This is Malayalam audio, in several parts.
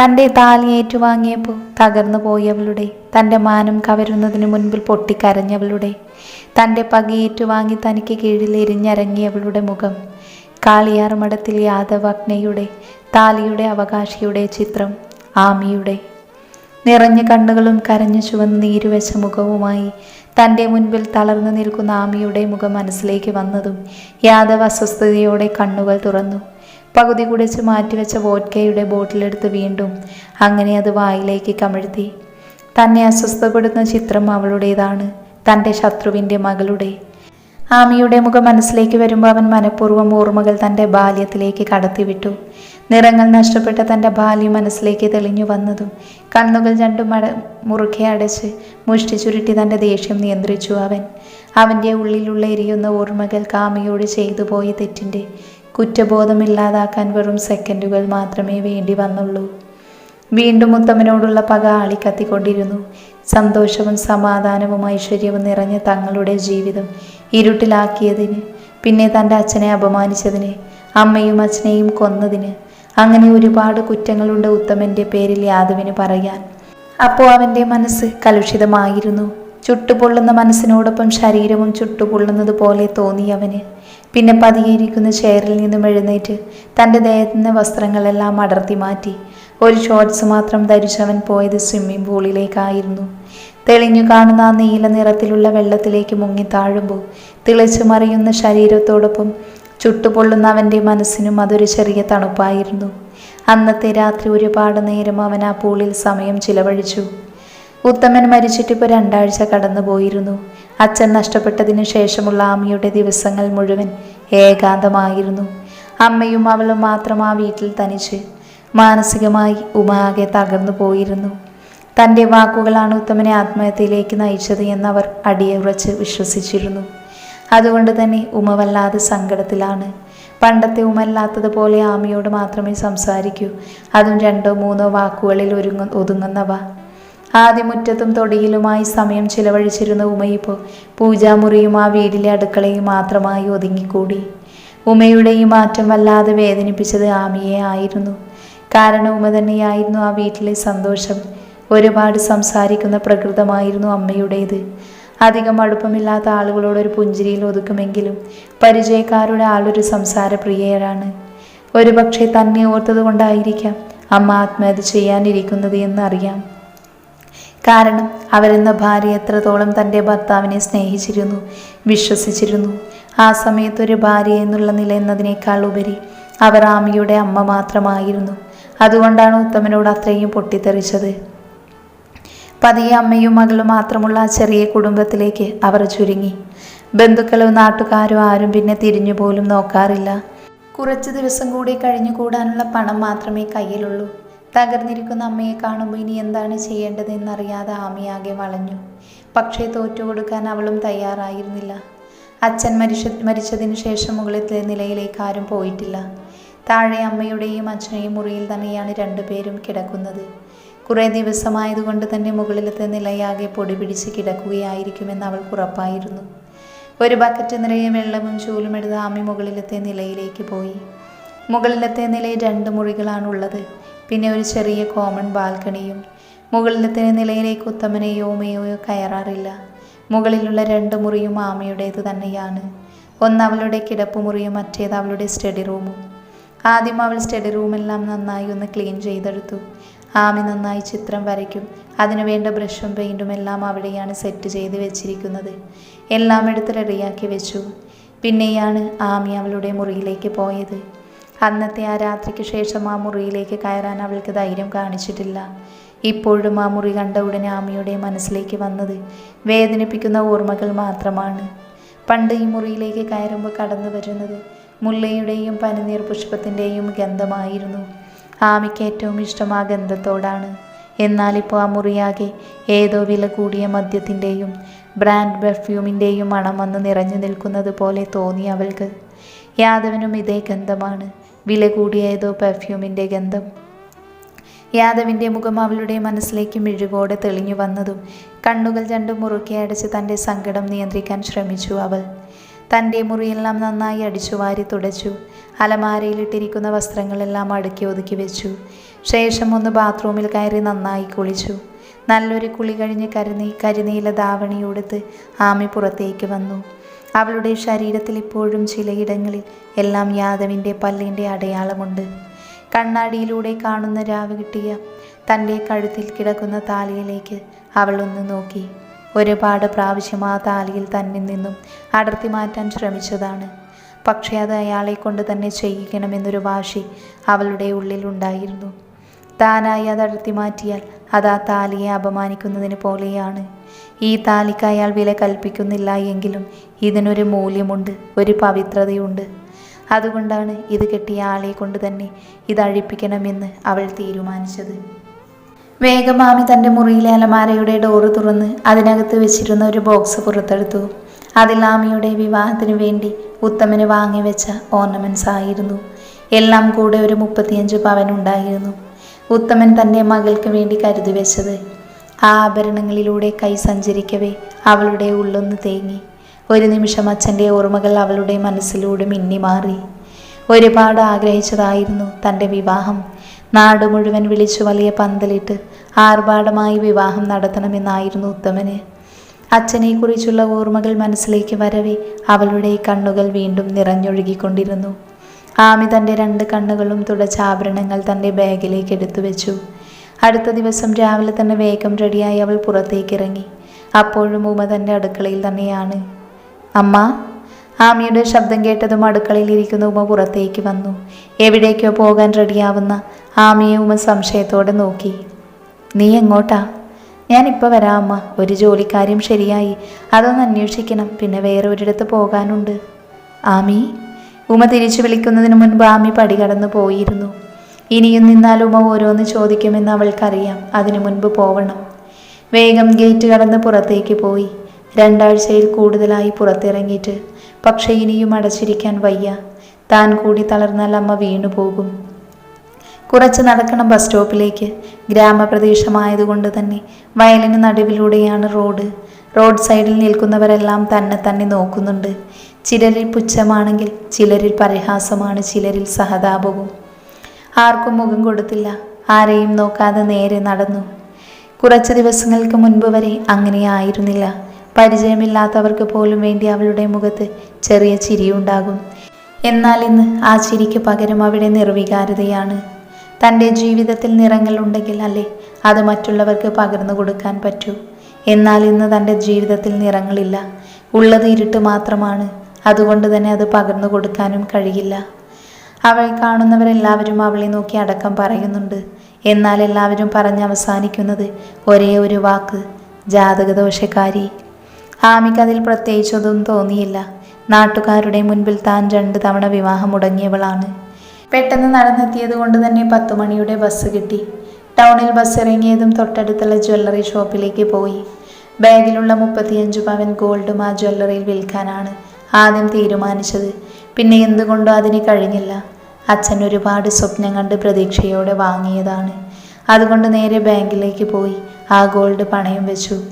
തന്റെ താലി ഏറ്റുവാങ്ങിയപ്പോൾ തകർന്നു പോയവളുടെ തന്റെ മാനം കവരുന്നതിന് മുൻപിൽ പൊട്ടിക്കരഞ്ഞവളുടെ തന്റെ പകയേറ്റുവാങ്ങി തനിക്ക് കീഴിൽ എരിഞ്ഞരങ്ങിയവളുടെ മുഖം കാളിയാർ മഠത്തിൽ അഗ്നയുടെ താലിയുടെ അവകാശിയുടെ ചിത്രം ആമിയുടെ. നിറഞ്ഞ കണ്ണുകളും കരഞ്ഞു ചുവന്ന് നീരുവശ മുഖവുമായി തന്റെ മുൻപിൽ തളർന്നു നിൽക്കുന്ന ആമിയുടെ മുഖം മനസ്സിലേക്ക് വന്നതും യാദവ് അസ്വസ്ഥതയോടെ കണ്ണുകൾ തുറന്നു. പകുതി കുടിച്ച് മാറ്റിവെച്ച വോഡ്കയുടെ ബോട്ടിലെടുത്ത് വീണ്ടും അങ്ങനെ അത് വായിലേക്ക് കമഴ്ത്തി. തന്നെ അസ്വസ്ഥപ്പെടുന്ന ചിത്രം അവളുടേതാണ് തന്റെ ശത്രുവിന്റെ മകളുടെ. ആമിയുടെ മുഖം മനസ്സിലേക്ക് വരുമ്പോൾ അവൻ മനഃപൂർവം ഓർമ്മകൾ തന്റെ ബാല്യത്തിലേക്ക് കടത്തിവിട്ടു. നിറങ്ങൾ നഷ്ടപ്പെട്ട തന്റെ ബാല്യം മനസ്സിലേക്ക് തെളിഞ്ഞു വന്നതും കണ്ണുകൾ രണ്ടും അട മുറുകെ അടച്ച് മുഷ്ടി ചുരുട്ടി തന്റെ ദേഷ്യം നിയന്ത്രിച്ചു അവൻ. അവന്റെ ഉള്ളിലുള്ള എരിയുന്ന ഓർമ്മകൾ കാമിയോട് ചെയ്തു പോയ തെറ്റിന്റെ കുറ്റബോധമില്ലാതാക്കാൻ വെറും സെക്കൻഡുകൾ മാത്രമേ വേണ്ടി വന്നുള്ളൂ. വീണ്ടും ഉത്തമനോടുള്ള പക ആളിക്കത്തിക്കൊണ്ടിരുന്നു സന്തോഷവും സമാധാനവും ഐശ്വര്യവും നിറഞ്ഞ തങ്ങളുടെ ജീവിതം ഇരുട്ടിലാക്കിയതിന് പിന്നെ തന്റെ അച്ഛനെ അപമാനിച്ചതിന് അമ്മയും അച്ഛനെയും കൊന്നതിന് അങ്ങനെ ഒരുപാട് കുറ്റങ്ങളുണ്ട് ഉത്തമന്റെ പേരിൽ യാദവിന് പറയാൻ. അപ്പോൾ അവന്റെ മനസ്സ് കലുഷിതമായിരുന്നു. ചുട്ടുപൊള്ളുന്ന മനസ്സിനോടൊപ്പം ശരീരവും ചുട്ടുപൊള്ളുന്നത് പോലെ തോന്നി അവന്. പിന്നെ പതിയിരിക്കുന്ന ചെയറിൽ നിന്നും എഴുന്നേറ്റ് തന്റെ ദേഹത്തിന്റെ വസ്ത്രങ്ങളെല്ലാം അടർത്തി മാറ്റി. ഒരു ഷോർട്സ് മാത്രം ധരിച്ചവൻ പോയത് സ്വിമ്മിംഗ് പൂളിലേക്കായിരുന്നു തെളിഞ്ഞു കാണുന്ന ആ നീല നിറത്തിലുള്ള വെള്ളത്തിലേക്ക് മുങ്ങി താഴുമ്പോൾ തിളച്ചു മറിയുന്ന ശരീരത്തോടൊപ്പം ചുട്ടുപൊള്ളുന്ന അവന്റെ മനസ്സിനും അതൊരു ചെറിയ തണുപ്പായിരുന്നു. അന്നത്തെ രാത്രി ഒരുപാട് നേരം അവൻ ആ പൂളിൽ സമയം ചിലവഴിച്ചു. ഉത്തമൻ മരിച്ചിട്ടിപ്പോൾ രണ്ടാഴ്ച കടന്നുപോയിരുന്നു. അച്ഛൻ നഷ്ടപ്പെട്ടതിനു ശേഷമുള്ള ആമിയുടെ ദിവസങ്ങൾ മുഴുവൻ ഏകാന്തമായിരുന്നു. അമ്മയും അവളും മാത്രം ആ വീട്ടിൽ തനിച്ച് മാനസികമായി ഉമ ആകെ തകർന്നു പോയിരുന്നു. തന്റെ വാക്കുകളാണ് ഉത്തമനെ ആത്മഹത്യയിലേക്ക് നയിച്ചത് എന്നവർ അടിയുറച്ച് വിശ്വസിച്ചിരുന്നു. അതുകൊണ്ട് തന്നെ ഉമ വല്ലാതെ സങ്കടത്തിലാണ്. പണ്ടത്തെ ഉമല്ലാത്തതുപോലെ ആമിയോട് മാത്രമേ സംസാരിക്കൂ. അതും രണ്ടോ മൂന്നോ വാക്കുകളിൽ ഒരുങ്ങ ഒതുങ്ങുന്നവ. ആദ്യമുറ്റത്തും തൊടിയിലുമായി സമയം ചിലവഴിച്ചിരുന്ന ഉമയിപ്പോൾ പൂജാമുറിയും ആ വീടിലെ അടുക്കളയും മാത്രമായി ഒതുങ്ങിക്കൂടി. ഉമയുടെ ഈ മാറ്റം വല്ലാതെ വേദനിപ്പിച്ചത് ആമിയെ ആയിരുന്നു. കാരണം ഉമ തന്നെയായിരുന്നു ആ വീട്ടിലെ സന്തോഷം. ഒരുപാട് സംസാരിക്കുന്ന പ്രകൃതമായിരുന്നു അമ്മയുടേത്. അധികം അടുപ്പമില്ലാത്ത ആളുകളോട് ഒരു പുഞ്ചിരിയിൽ ഒതുക്കുമെങ്കിലും പരിചയക്കാരുടെ ആളൊരു സംസാര പ്രിയരാണ് ഒരുപക്ഷെ തന്നെ ഓർത്തത് കൊണ്ടായിരിക്കാം അമ്മ ആത്മഹത്യ ചെയ്യാനിരിക്കുന്നത് എന്നറിയാം. കാരണം അവരെന്ന ഭാര്യ എത്രത്തോളം തന്റെ ഭർത്താവിനെ സ്നേഹിച്ചിരുന്നു വിശ്വസിച്ചിരുന്നു. ആ സമയത്ത് ഒരു ഭാര്യ എന്നുള്ള നില എന്നതിനേക്കാൾ ഉപരി അവർ ആമിയുടെ അമ്മ മാത്രമായിരുന്നു. അതുകൊണ്ടാണ് ഉത്തമനോട് അത്രയും പൊട്ടിത്തെറിച്ചത്. പതിയെ അമ്മയും മകളും മാത്രമുള്ള ആ ചെറിയ കുടുംബത്തിലേക്ക് അവർ ചുരുങ്ങി. ബന്ധുക്കളോ നാട്ടുകാരോ ആരും പിന്നെ തിരിഞ്ഞു പോലും നോക്കാറില്ല. കുറച്ച് ദിവസം കൂടി കഴിഞ്ഞു കൂടാനുള്ള പണം മാത്രമേ കയ്യിലുള്ളൂ. തകർന്നിരിക്കുന്ന അമ്മയെ കാണുമ്പോൾ ഇനി എന്താണ് ചെയ്യേണ്ടതെന്നറിയാതെ ആമിയാകെ വളഞ്ഞു. പക്ഷേ തോറ്റുകൊടുക്കാൻ അവളും തയ്യാറായിരുന്നില്ല. അച്ഛൻ മരിച്ച മരിച്ചതിന് ശേഷം മുകളിലെ നിലയിലേക്ക് ആരും പോയിട്ടില്ല. താഴെ അമ്മയുടെയും അച്ഛനെയും മുറിയിൽ തന്നെയാണ് രണ്ടുപേരും കിടക്കുന്നത്. കുറേ ദിവസമായതുകൊണ്ട് തന്നെ മുകളിലത്തെ നിലയാകെ പൊടി പിടിച്ച് കിടക്കുകയായിരിക്കുമെന്ന് അവൾ ഉറപ്പായിരുന്നു. ഒരു ബക്കറ്റ് നിറയെ വെള്ളവും ചൂലും എടുത്ത് ആമി മുകളിലത്തെ നിലയിലേക്ക് പോയി. മുകളിലത്തെ നിലയിൽ രണ്ട് മുറികളാണുള്ളത്. പിന്നെ ഒരു ചെറിയ കോമൺ ബാൽക്കണിയും മുകളിലത്തെ നിലയിലേക്ക് ഉത്തമനെയോ ഉമയോയോ കയറാറില്ല. മുകളിലുള്ള രണ്ട് മുറിയും ആമയുടേത് തന്നെയാണ്. ഒന്ന് അവളുടെ കിടപ്പുമുറിയും മറ്റേത് അവളുടെ സ്റ്റഡി റൂമും ആദ്യം അവൾ സ്റ്റഡി റൂമെല്ലാം നന്നായി ഒന്ന് ക്ലീൻ ചെയ്തെടുത്തു. ആമി നന്നായി ചിത്രം വരയ്ക്കും. അതിനുവേണ്ട ബ്രഷും പെയിന്റും എല്ലാം അവിടെയാണ് സെറ്റ് ചെയ്ത് വെച്ചിരിക്കുന്നത്. എല്ലാം എടുത്ത് റെഡിയാക്കി വെച്ചു. പിന്നെയാണ് ആമി അവളുടെ മുറിയിലേക്ക് പോയത്. അന്നത്തെ ആ രാത്രിക്ക് ശേഷം ആ മുറിയിലേക്ക് കയറാൻ അവൾക്ക് ധൈര്യം കാണിച്ചിട്ടില്ല. ഇപ്പോഴും ആ മുറി കണ്ട ഉടനെ ആമിയുടെ മനസ്സിലേക്ക് വന്നത് വേദനിപ്പിക്കുന്ന ഓർമ്മകൾ മാത്രമാണ്. പണ്ട് ഈ മുറിയിലേക്ക് കയറുമ്പോൾ കടന്നു വരുന്നത് മുല്ലയുടെയും പനിനീർ പുഷ്പത്തിന്റെയും ഗന്ധമായിരുന്നു. ആമിക്ക് ഏറ്റവും ഇഷ്ടം ആ ഗന്ധത്തോടാണ്. എന്നാലിപ്പോൾ ആ മുറിയാകെ ഏതോ വില കൂടിയ മദ്യത്തിന്റെയും ബ്രാൻഡ് പെർഫ്യൂമിന്റെയും മണം വന്ന് നിറഞ്ഞു നിൽക്കുന്നത് പോലെ തോന്നി അവൾക്ക്. യാദവനും ഇതേ ഗന്ധമാണ്. വില കൂടിയ പെർഫ്യൂമിന്റെ ഗന്ധം? യാദവിന്റെ മുഖം അവളുടെ മനസ്സിലേക്ക് മിഴുകോടെ തെളിഞ്ഞു വന്നതും കണ്ണുകൾ രണ്ടും മുറുക്കി അടച്ച് തന്റെ സങ്കടം നിയന്ത്രിക്കാൻ ശ്രമിച്ചു അവൾ. തന്റെ മുറിയെല്ലാം നന്നായി അടിച്ചു വാരി തുടച്ചു. അലമാരയിലിട്ടിരിക്കുന്ന വസ്ത്രങ്ങളെല്ലാം അടുക്കി ഒതുക്കി വെച്ചു. ശേഷം ഒന്ന് ബാത്റൂമിൽ കയറി നന്നായി കുളിച്ചു. നല്ലൊരു കുളി കഴിഞ്ഞ് കരുനീ കരിനീല ധാവണിയുടുത്ത് ആമി പുറത്തേക്ക് വന്നു. അവളുടെ ശരീരത്തിൽ ഇപ്പോഴും ചിലയിടങ്ങളിൽ എല്ലാം യാദവിന്റെ പല്ലിന്റെ അടയാളമുണ്ട്. കണ്ണാടിയിലൂടെ കാണുന്ന രാവ് കിട്ടിയ തന്റെ കഴുത്തിൽ കിടക്കുന്ന താലിയിലേക്ക് അവൾ ഒന്ന് നോക്കി. ഒരുപാട് പ്രാവശ്യം ആ താലിയിൽ തന്നിൽ നിന്നും അടർത്തി മാറ്റാൻ ശ്രമിച്ചതാണ്. പക്ഷേ അത് അയാളെ കൊണ്ട് തന്നെ ചെയ്യിക്കണമെന്നൊരു വാശി അവളുടെ ഉള്ളിലുണ്ടായിരുന്നു താനായി അത് അടർത്തി മാറ്റിയാൽ അത് ആ താലിയെ അപമാനിക്കുന്നതിന് പോലെയാണ്. ഈ താലിക്ക് അയാൾ വില കൽപ്പിക്കുന്നില്ല എങ്കിലും ഇതിനൊരു മൂല്യമുണ്ട് ഒരു പവിത്രതയുണ്ട്. അതുകൊണ്ടാണ് ഇത് കെട്ടിയ ആളെ കൊണ്ട് തന്നെ ഇത് അഴിപ്പിക്കണമെന്ന് അവൾ തീരുമാനിച്ചത്. വേഗമാമി തന്റെ മുറിയിലെ അലമാരയുടെ ഡോറ് തുറന്ന് അതിനകത്ത് വെച്ചിരുന്ന ഒരു ബോക്സ് പുറത്തെടുത്തു. അതിൽ ആമിയുടെ വിവാഹത്തിന് വേണ്ടി ഉത്തമന് വാങ്ങിവെച്ച ഓർണമെന്റ്സ് ആയിരുന്നു. എല്ലാം കൂടെ ഒരു മുപ്പത്തിയഞ്ച് പവൻ ഉണ്ടായിരുന്നു. ഉത്തമൻ തന്റെ മകൾക്ക് വേണ്ടി കരുതി വെച്ചത്. ആ ആഭരണങ്ങളിലൂടെ കൈ സഞ്ചരിക്കവേ അവളുടെ ഉള്ളൊന്ന് തേങ്ങി. ഒരു നിമിഷം അച്ഛന്റെ ഓർമ്മകൾ അവളുടെ മനസ്സിലൂടെ മിന്നിമാറി ഒരുപാട് ആഗ്രഹിച്ചതായിരുന്നു തന്റെ വിവാഹം. നാട് മുഴുവൻ വിളിച്ചു വലിയ പന്തലിട്ട് ആർഭാടമായി വിവാഹം നടത്തണമെന്നായിരുന്നു ഉത്തമന്. അച്ഛനെക്കുറിച്ചുള്ള ഓർമ്മകൾ മനസ്സിലേക്ക് വരവേ അവളുടെ കണ്ണുകൾ വീണ്ടും നിറഞ്ഞൊഴുകിക്കൊണ്ടിരുന്നു. ആമി തന്റെ രണ്ട് കണ്ണുകളും തുടച്ച ആഭരണങ്ങൾ തന്റെ ബാഗിലേക്ക് എടുത്തു വെച്ചു. അടുത്ത ദിവസം രാവിലെ തന്നെ വേഗം റെഡിയായി അവൾ പുറത്തേക്ക് ഇറങ്ങി. അപ്പോഴും ഉമ തന്റെ അടുക്കളയിൽ തന്നെയാണ്. അമ്മ ആമിയുടെ ശബ്ദം കേട്ടതും അടുക്കളയിൽ ഇരിക്കുന്ന ഉമ പുറത്തേക്ക് വന്നു. എവിടേക്കോ പോകാൻ റെഡിയാവുന്ന ആമിയെ ഉമ സംശയത്തോടെ നോക്കി. നീ എങ്ങോട്ടാ? ഞാനിപ്പോൾ വരാം അമ്മ. ഒരു ജോലിക്കാര്യം ശരിയായി. അതൊന്ന് അന്വേഷിക്കണം. പിന്നെ വേറെ ഒരിടത്ത് പോകാനുണ്ട്. ആമി ഉമ തിരിച്ചു വിളിക്കുന്നതിന് മുൻപ് ആമി പടി കടന്നു പോയിരുന്നു. ഇനിയും നിന്നാൽ ഉമ ഓരോന്ന് ചോദിക്കുമെന്ന് അവൾക്കറിയാം. അതിനു മുൻപ് പോവണം. വേഗം ഗേറ്റ് കടന്ന് പുറത്തേക്ക് പോയി. രണ്ടാഴ്ചയിൽ കൂടുതലായി പുറത്തിറങ്ങിയിട്ട്. പക്ഷെ ഇനിയും അടച്ചിരിക്കാൻ വയ്യ. താൻ കൂടി തളർന്നാൽ അമ്മ വീണു പോകും. കുറച്ച് നടക്കണം ബസ് സ്റ്റോപ്പിലേക്ക്. ഗ്രാമപ്രദേശമായതുകൊണ്ട് തന്നെ വയലിന് നടുവിലൂടെയാണ് റോഡ്. റോഡ് സൈഡിൽ നിൽക്കുന്നവരെല്ലാം തന്നെ തന്നെ നോക്കുന്നുണ്ട്. ചിലരിൽ പുച്ഛമാണെങ്കിൽ ചിലരിൽ പരിഹാസമാണ് ചിലരിൽ സഹതാപവും. ആർക്കും മുഖം കൊടുത്തില്ല ആരെയും നോക്കാതെ നേരെ നടന്നു. കുറച്ച് ദിവസങ്ങൾക്ക് മുൻപ് വരെ അങ്ങനെയായിരുന്നില്ല പരിചയമില്ലാത്തവർക്ക് പോലും വേണ്ടി അവളുടെ മുഖത്ത് ചെറിയ ചിരിയുണ്ടാകും. എന്നാൽ ഇന്ന് ആ ചിരിക്ക് പകരം അവിടെ നിർവികാരതയാണ്. തന്റെ ജീവിതത്തിൽ നിറങ്ങൾ ഉണ്ടെങ്കിൽ അല്ലേ അത് മറ്റുള്ളവർക്ക് പകർന്നു കൊടുക്കാൻ പറ്റൂ. എന്നാൽ ഇന്ന് തന്റെ ജീവിതത്തിൽ നിറങ്ങളില്ല. ഉള്ളത് ഇരുട്ട് മാത്രമാണ്. അതുകൊണ്ട് തന്നെ അത് പകർന്നു കൊടുക്കാനും കഴിയില്ല. അവൾ കാണുന്നവരെല്ലാവരും അവളെ നോക്കി അടക്കം പറയുന്നുണ്ട്. എന്നാൽ എല്ലാവരും പറഞ്ഞ് അവസാനിക്കുന്നത് ഒരേ ഒരു വാക്ക് ജാതകദോഷക്കാരി. ആമിക്ക് അതിൽ പ്രത്യേകിച്ചൊന്നും തോന്നിയില്ല. നാട്ടുകാരുടെ മുൻപിൽ താൻ രണ്ട് തവണ വിവാഹം മുടങ്ങിയവളാണ്. പെട്ടെന്ന് നടന്നെത്തിയത് കൊണ്ട് തന്നെ പത്തു മണിയുടെ ബസ് കിട്ടി. ടൗണിൽ ബസ് ഇറങ്ങിയതും തൊട്ടടുത്തുള്ള ജ്വല്ലറി ഷോപ്പിലേക്ക് പോയി. ബാഗിലുള്ള മുപ്പത്തിയഞ്ച് പവൻ ഗോൾഡും ആ ജ്വല്ലറിയിൽ വിൽക്കാനാണ് ആദ്യം തീരുമാനിച്ചത്. പിന്നെ എന്തുകൊണ്ടോ അതിന് കഴിഞ്ഞില്ല. അച്ഛൻ ഒരുപാട് സ്വപ്നം കണ്ട് പ്രതീക്ഷയോടെ വാങ്ങിയതാണ്. അതുകൊണ്ട് നേരെ ബാങ്കിലേക്ക് പോയി ആ ഗോൾഡ് പണയം വെച്ചു.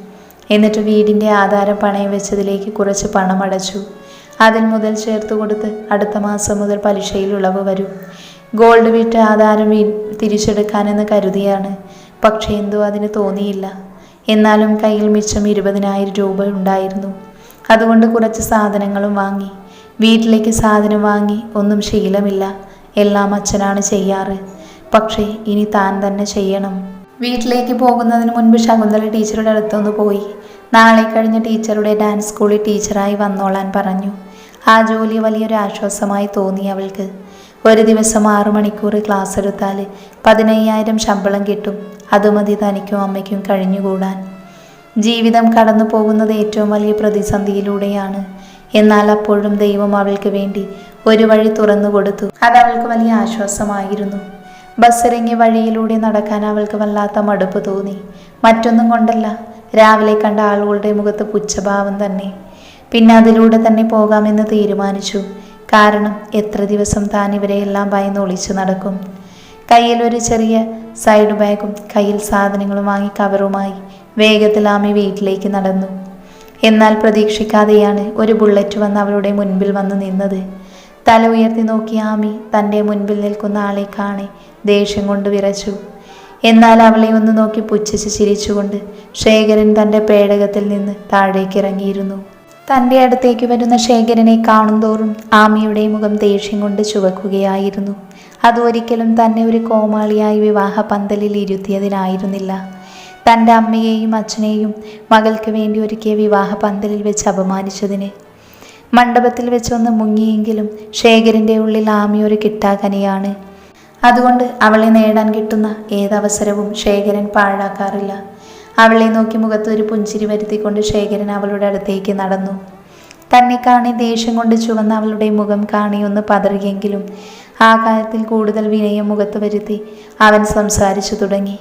എന്നിട്ട് വീടിന്റെ ആധാരം പണയം വെച്ചതിലേക്ക് കുറച്ച് പണം അടച്ചു. അതിൽ മുതൽ ചേർത്ത് കൊടുത്ത് അടുത്ത മാസം മുതൽ പലിശയിൽ ഉളവ് വരും. ഗോൾഡ് വിറ്റ് ആധാരം വീ തിരിച്ചെടുക്കാനെന്ന് കരുതിയാണ്. പക്ഷേ എന്തോ അതിന് തോന്നിയില്ല. എന്നാലും കയ്യിൽ മിച്ചം ഇരുപതിനായിരം രൂപ ഉണ്ടായിരുന്നു. അതുകൊണ്ട് കുറച്ച് സാധനങ്ങളും വാങ്ങി. വീട്ടിലേക്ക് സാധനം വാങ്ങി. ഒന്നും ശീലമില്ല. എല്ലാം അച്ഛനാണ് ചെയ്യാറ്. പക്ഷേ ഇനി താൻ തന്നെ ചെയ്യണം. വീട്ടിലേക്ക് പോകുന്നതിന് മുൻപ് ശകുന്തള ടീച്ചറുടെ അടുത്തൊന്ന് പോയി. നാളെ കഴിഞ്ഞ് ടീച്ചറുടെ ഡാൻസ് സ്കൂളിൽ ടീച്ചറായി വന്നോളാൻ പറഞ്ഞു. ആ ജോലി വലിയൊരു ആശ്വാസമായി തോന്നി അവൾക്ക്. ഒരു ദിവസം ആറു മണിക്കൂർ ക്ലാസ് എടുത്താൽ പതിനയ്യായിരം ശമ്പളം കിട്ടും. അതുമതി തനിക്കും അമ്മയ്ക്കും കഴിഞ്ഞുകൂടാൻ. ജീവിതം കടന്നു പോകുന്നത് ഏറ്റവും വലിയ പ്രതിസന്ധിയിലൂടെയാണ്. എന്നാൽ അപ്പോഴും ദൈവം അവൾക്ക് വേണ്ടി ഒരു വഴി തുറന്നു കൊടുത്തു. അത് അവൾക്ക് വലിയ ആശ്വാസമായിരുന്നു. ബസ് ഇറങ്ങിയ വഴിയിലൂടെ നടക്കാൻ അവൾക്ക് വല്ലാത്ത മടുപ്പ് തോന്നി. മറ്റൊന്നും കൊണ്ടല്ല രാവിലെ കണ്ട ആളുകളുടെ മുഖത്ത് പുച്ഛഭാവം തന്നെ. പിന്നെ അതിലൂടെ തന്നെ പോകാമെന്ന് തീരുമാനിച്ചു. കാരണം എത്ര ദിവസം താൻ ഇവരെയെല്ലാം ഭയന്ന് ഒളിച്ചു നടക്കും. കയ്യിൽ ഒരു ചെറിയ സൈഡ് ബാഗും കയ്യിൽ സാധനങ്ങളും വാങ്ങി കവറുമായി വേഗത്തിൽ ആമി വീട്ടിലേക്ക് നടന്നു. എന്നാൽ പ്രതീക്ഷിക്കാതെയാണ് ഒരു ബുള്ളറ്റ് വന്ന് അവളുടെ മുൻപിൽ വന്ന് നിന്നത്. തല ഉയർത്തി നോക്കിയ ആമി തന്റെ മുൻപിൽ നിൽക്കുന്ന ആളെ കാണെ ദേഷ്യം കൊണ്ട് വിറച്ചു. എന്നാൽ അവളെ ഒന്ന് നോക്കി പുച്ഛിച്ച് ചിരിച്ചുകൊണ്ട് ശേഖരൻ തന്റെ പേടകത്തിൽ നിന്ന് താഴേക്ക് ഇറങ്ങിയിരുന്നു തന്റെ അടുത്തേക്ക് വരുന്ന ശേഖരനെ കാണുന്തോറും ആമിയുടെ മുഖം ദേഷ്യം കൊണ്ട് ചുവക്കുകയായിരുന്നു. അതൊരിക്കലും തന്നെ ഒരു കോമാളിയായി വിവാഹ പന്തലിൽ ഇരുത്തിയതിനായിരുന്നില്ല. തന്റെ അമ്മയെയും അച്ഛനെയും മകൾക്ക് വേണ്ടി ഒരുക്കിയ വിവാഹ പന്തലിൽ വെച്ച് അപമാനിച്ചതിന്. മണ്ഡപത്തിൽ വെച്ചൊന്ന് മുങ്ങിയെങ്കിലും ശേഖരന്റെ ഉള്ളിൽ ആമിയൊരു കിട്ടാക്കനിയാണ്. അതുകൊണ്ട് അവളെ നേടാൻ കിട്ടുന്ന ഏതവസരവും ശേഖരൻ പാഴാക്കാറില്ല. അവളെ നോക്കി മുഖത്ത് ഒരു പുഞ്ചിരി വരുത്തിക്കൊണ്ട് ശേഖരൻ അവളുടെ അടുത്തേക്ക് നടന്നു. തന്നെ കാണി ദേഷ്യം കൊണ്ട് ചുവന്ന അവളുടെ മുഖം കാണി ഒന്ന് പതറിയെങ്കിലും ആ കാര്യത്തിൽ കൂടുതൽ വിനയം മുഖത്ത് വരുത്തി അവൻ സംസാരിച്ചു തുടങ്ങി.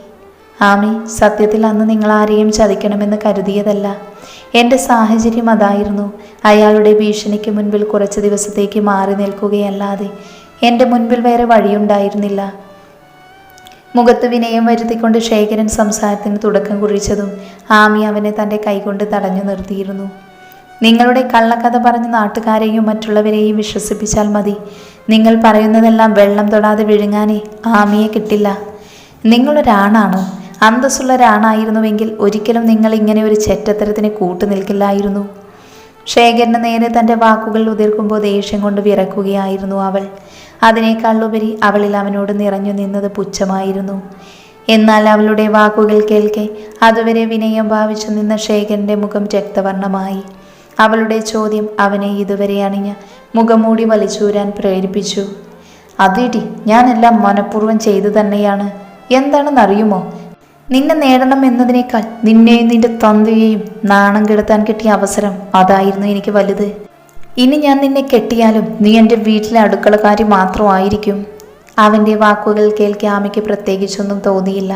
ആമി സത്യത്തിൽ അന്ന് നിങ്ങൾ ആരെയും ചതിക്കണമെന്ന് കരുതിയതല്ല. എന്റെ സാഹചര്യം അതായിരുന്നു. അയാളുടെ ഭീഷണിക്ക് മുൻപിൽ കുറച്ച് ദിവസത്തേക്ക് മാറി നിൽക്കുകയല്ലാതെ എന്റെ മുൻപിൽ വേറെ വഴിയുണ്ടായിരുന്നില്ല. മുഖത്ത് വിനയം വരുത്തിക്കൊണ്ട് ശേഖരൻ സംസാരത്തിന് തുടക്കം കുറിച്ചതും ആമി അവനെ തന്റെ കൈകൊണ്ട് തടഞ്ഞു നിർത്തിയിരുന്നു. നിങ്ങളുടെ കള്ളക്കഥ പറഞ്ഞ് നാട്ടുകാരെയും മറ്റുള്ളവരെയും വിശ്വസിപ്പിച്ചാൽ മതി. നിങ്ങൾ പറയുന്നതെല്ലാം വെള്ളം തൊടാതെ വിഴുങ്ങാനേ ആമിയെ കിട്ടില്ല. നിങ്ങളൊരാണാണോ അന്തസ്സുള്ള ഒരാണായിരുന്നുവെങ്കിൽ ഒരിക്കലും നിങ്ങൾ ഇങ്ങനെ ഒരു ചെറ്റത്തരത്തിന് കൂട്ടു നിൽക്കില്ലായിരുന്നു. ശേഖരന് നേരെ തന്റെ വാക്കുകൾ ഉതിർക്കുമ്പോൾ ദേഷ്യം കൊണ്ട് വിറക്കുകയായിരുന്നു അവൾ. അതിനേക്കാളുപരി അവളിൽ അവനോട് നിറഞ്ഞു നിന്നത് പുച്ഛമായിരുന്നു. എന്നാൽ അവളുടെ വാക്കുകൾ കേൾക്കെ അതുവരെ വിനയം ഭാവിച്ചു നിന്ന ശേഖരന്റെ മുഖം രക്തവർണമായി അവളുടെ ചോദ്യം അവനെ ഇതുവരെ അണിഞ്ഞ് മുഖംമൂടി വലിച്ചൂരാൻ പ്രേരിപ്പിച്ചു. അതിടി ഞാനെല്ലാം മനഃപൂർവം ചെയ്തു തന്നെയാണ്. എന്താണെന്നറിയുമോ? നിന്നെ നേടണം എന്നതിനേക്കാൾ നിന്നെയും നിന്റെ തന്തയെയും നാണം കെടുത്താൻ കിട്ടിയ അവസരം അതായിരുന്നു എനിക്ക് വലുത്. ഇനി ഞാൻ നിന്നെ കെട്ടിയാലും നീ എന്റെ വീട്ടിലെ അടുക്കളക്കാരി മാത്രമായിരിക്കും. അവന്റെ വാക്കുകൾ കേൾക്കെ ആമയ്ക്ക് പ്രത്യേകിച്ചൊന്നും തോന്നിയില്ല.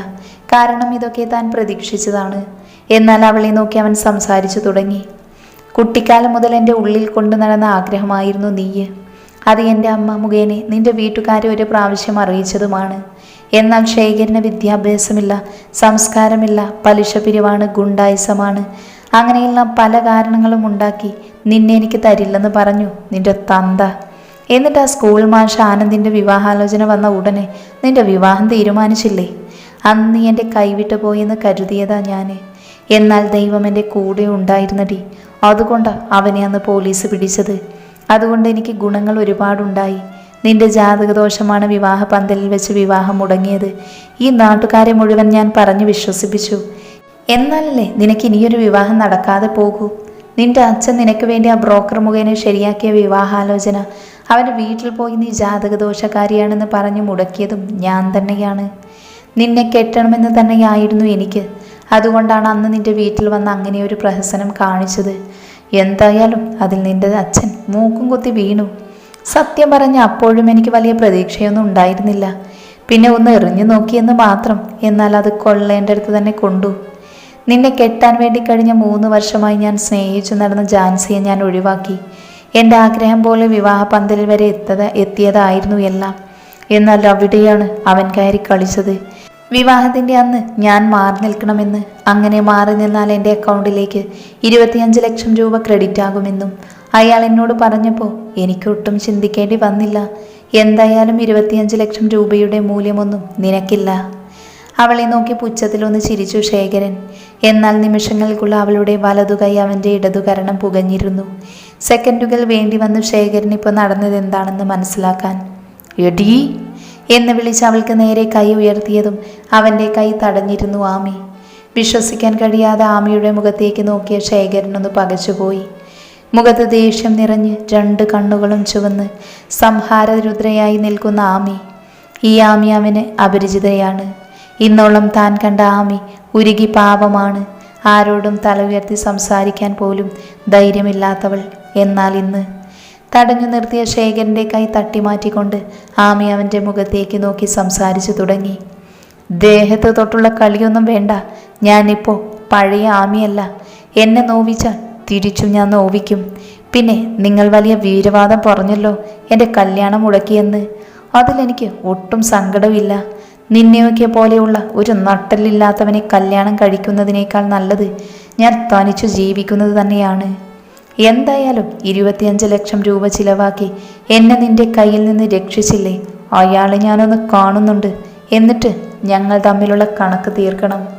കാരണം ഇതൊക്കെ താൻ പ്രതീക്ഷിച്ചതാണ്. എന്നാൽ അവളെ നോക്കി അവൻ സംസാരിച്ചു തുടങ്ങി. കുട്ടിക്കാലം മുതൽ എന്റെ ഉള്ളിൽ കൊണ്ടു നടന്ന ആഗ്രഹമായിരുന്നു നീയ്. അത് എന്റെ അമ്മ മുഖേനെ നിന്റെ വീട്ടുകാരെ ഒരു പ്രാവശ്യം അറിയിച്ചതുമാണ്. എന്നാൽ ശേഖരന് വിദ്യാഭ്യാസമില്ല സംസ്കാരമില്ല പലിശ പിരിവാണ് ഗുണ്ടായുസമാണ്. അങ്ങനെയെല്ലാം പല കാരണങ്ങളും ഉണ്ടാക്കി നിന്നെ എനിക്ക് തരില്ലെന്ന് പറഞ്ഞു നിന്റെ തന്ത. എന്നിട്ട് ആ സ്കൂൾ മാഷ് ആനന്ദിന്റെ വിവാഹാലോചന വന്ന ഉടനെ നിന്റെ വിവാഹം തീരുമാനിച്ചില്ലേ? അന്ന് നീ എന്റെ കൈവിട്ടു പോയെന്ന് കരുതിയതാ ഞാൻ എന്നാൽ ദൈവം എന്റെ കൂടെ ഉണ്ടായിരുന്നടി. അതുകൊണ്ട് അവനെ അന്ന് പോലീസ് പിടിച്ചത്. അതുകൊണ്ട് എനിക്ക് ഗുണങ്ങൾ ഒരുപാടുണ്ടായി. നിന്റെ ജാതകദോഷമാണ് വിവാഹ പന്തലിൽ വെച്ച് വിവാഹം മുടങ്ങിയത്. ഈ നാട്ടുകാരെ മുഴുവൻ ഞാൻ പറഞ്ഞു വിശ്വസിപ്പിച്ചു. എന്നാലല്ലേ നിനക്ക് ഇനിയൊരു വിവാഹം നടക്കാതെ പോകൂ? നിന്റെ അച്ഛൻ നിനക്ക് വേണ്ടി ആ ബ്രോക്കർ മുഖേന ശരിയാക്കിയ വിവാഹാലോചന. അവന്റെ വീട്ടിൽ പോയി നീ ജാതകദോഷക്കാരിയാണെന്ന് പറഞ്ഞു മുടക്കിയതും ഞാൻ തന്നെയാണ്. നിന്നെ കെട്ടണമെന്ന് തന്നെയായിരുന്നു എനിക്ക്. അതുകൊണ്ടാണ് അന്ന് നിന്റെ വീട്ടിൽ വന്ന് അങ്ങനെ ഒരു പ്രഹസനം കാണിച്ചത്. എന്തായാലും അതിൽ നിന്റെ അച്ഛൻ മൂക്കും കുത്തി വീണു. സത്യം പറഞ്ഞ അപ്പോഴും എനിക്ക് വലിയ പ്രതീക്ഷയൊന്നും ഉണ്ടായിരുന്നില്ല. പിന്നെ ഒന്ന് എറിഞ്ഞു നോക്കിയെന്ന് മാത്രം എന്നാൽ അത് കൊള്ളേണ്ടടുത്ത് തന്നെ കൊണ്ടു. നിന്നെ കെട്ടാൻ വേണ്ടി കഴിഞ്ഞ മൂന്ന് വർഷമായി ഞാൻ സ്നേഹിച്ചു നടന്ന ജാൻസിയെ ഞാൻ ഒഴിവാക്കി. എന്റെ ആഗ്രഹം പോലെ വിവാഹ പന്തലിൽ വരെ എത്തത എത്തിയതായിരുന്നു എല്ലാം. എന്നാൽ അവിടെയാണ് അവൻ കയറി കളിച്ചത്. വിവാഹത്തിന്റെ അന്ന് ഞാൻ മാറി നിൽക്കണമെന്ന് അങ്ങനെ മാറി നിന്നാൽ എന്റെ അക്കൗണ്ടിലേക്ക് ഇരുപത്തിയഞ്ച് ലക്ഷം രൂപ ക്രെഡിറ്റ് ആകുമെന്നും അയാൾ എന്നോട് പറഞ്ഞപ്പോൾ എനിക്കൊട്ടും ചിന്തിക്കേണ്ടി വന്നില്ല. എന്തായാലും ഇരുപത്തിയഞ്ച് ലക്ഷം രൂപയുടെ മൂല്യമൊന്നും നിനക്കില്ല. അവളെ നോക്കി പുച്ഛത്തിലൊന്ന് ചിരിച്ചു ശേഖരൻ. എന്നാൽ നിമിഷങ്ങൾക്കുള്ള അവളുടെ വലതുകൈ അവന്റെ ഇടതുകരണം പുകഞ്ഞിരുന്നു. സെക്കൻഡുകൾ വേണ്ടി വന്നു ശേഖരൻ ഇപ്പോൾ നടന്നത് എന്താണെന്ന് മനസ്സിലാക്കാൻ. എടീ എന്ന് വിളിച്ച് അവൾക്ക് നേരെ കൈ ഉയർത്തിയതും അവന്റെ കൈ തടഞ്ഞിരുന്നു ആമി. വിശ്വസിക്കാൻ കഴിയാതെ ആമിയുടെ മുഖത്തേക്ക് നോക്കിയ ശേഖരനൊന്ന് പകച്ചുപോയി. മുഖത്ത് ദേഷ്യം നിറഞ്ഞ് രണ്ട് കണ്ണുകളും ചുവന്ന് സംഹാരരുദ്രയായി നിൽക്കുന്ന ആമി. ഈ ആമി അവന് അപരിചിതയാണ്. ഇന്നോളം താൻ കണ്ട ആമി ഉരുകി പാപമാണ്. ആരോടും തല ഉയർത്തി സംസാരിക്കാൻ പോലും ധൈര്യമില്ലാത്തവൾ. എന്നാൽ ഇന്ന് തടഞ്ഞു നിർത്തിയ ശേഖരന്റെ കൈ തട്ടിമാറ്റിക്കൊണ്ട് ആമി അവന്റെ മുഖത്തേക്ക് നോക്കി സംസാരിച്ചു തുടങ്ങി. ദേഹത്ത് തൊട്ടുള്ള കളിയൊന്നും വേണ്ട. ഞാനിപ്പോൾ പഴയ ആമിയല്ല. എന്നെ നോവിച്ചാൽ തിരിച്ചും ഞാൻ നോവിക്കും. പിന്നെ നിങ്ങൾ വലിയ വീരവാദം പറഞ്ഞല്ലോ. എന്റെ കല്യാണം മുടക്കിയെന്ന്. അതിലെനിക്ക് ഒട്ടും സങ്കടമില്ല നിന്നെയൊക്കെ പോലെയുള്ള ഒരു നട്ടലില്ലാത്തവനെ കല്യാണം കഴിക്കുന്നതിനേക്കാൾ നല്ലത് ഞാൻ തനിച്ചു ജീവിക്കുന്നത് തന്നെയാണ്. എന്തായാലും ഇരുപത്തിയഞ്ച് ലക്ഷം രൂപ ചിലവാക്കി എന്നെ നിന്റെ കയ്യിൽ നിന്ന് രക്ഷിച്ചില്ലേ? അയാളെ ഞാനൊന്ന് കാണുന്നുണ്ട്. എന്നിട്ട് ഞങ്ങൾ തമ്മിലുള്ള കണക്ക് തീർക്കണം.